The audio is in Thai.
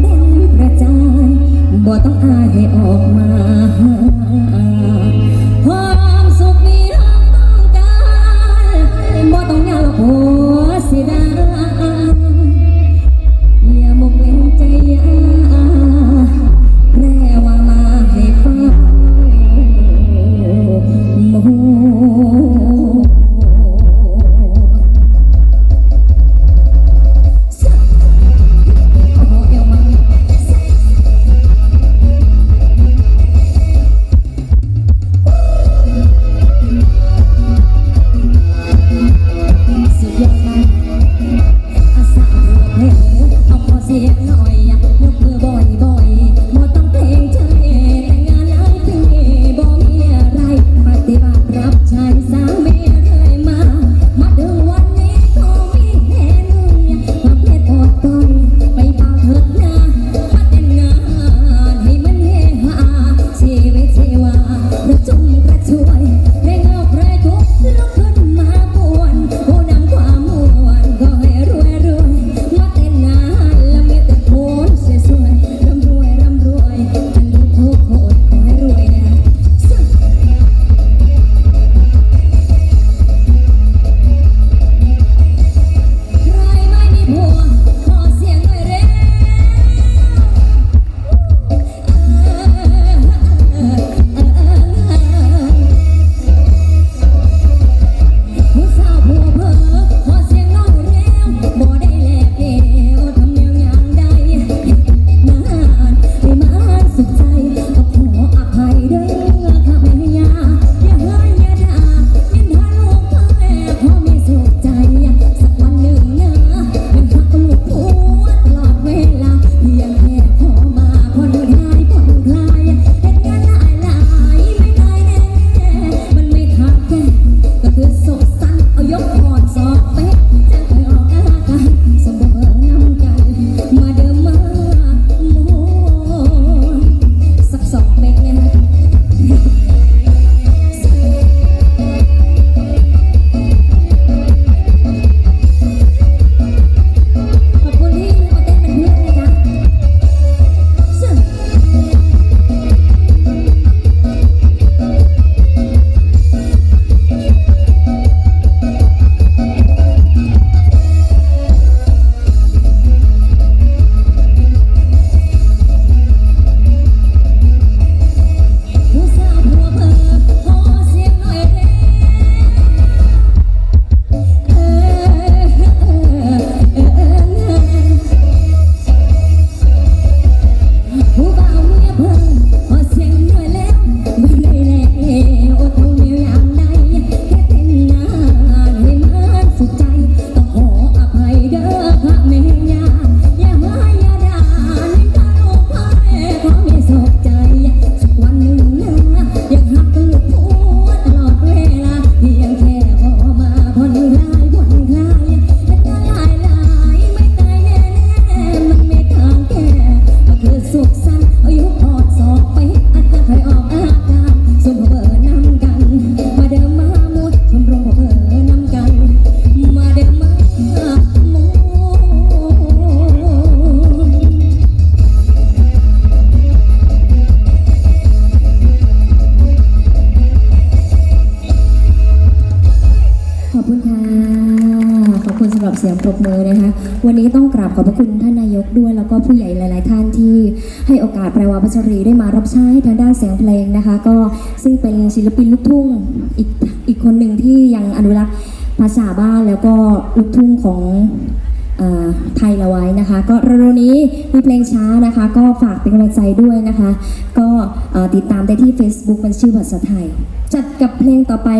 เนกระจายบ่ต้องอายให้ออกมา O baú é bom, você คนสำหรับเสียงปรบมือนะคะ วันนี้ต้องกราบขอบพระคุณท่านนายกด้วย แล้วก็ผู้ใหญ่หลาย ๆ ท่านที่ให้โอกาสแปลวาพัชรีได้มารับใช้ทางด้านเสียงเพลงนะคะ ก็ซึ่งเป็นศิลปินลูกทุ่งอีกอีกคนหนึ่งที่ยังอนุรักษ์ภาษาบ้านแล้วก็ลูกทุ่งของไทยเราไว้นะคะ ก็เร็วๆนี้มีเพลงช้านะคะ ก็ฝากเป็นกำลังใจด้วยนะคะ ก็ติดตามได้ที่ Facebook เป็นชื่อภาษาไทย จัดกับเพลงต่อไป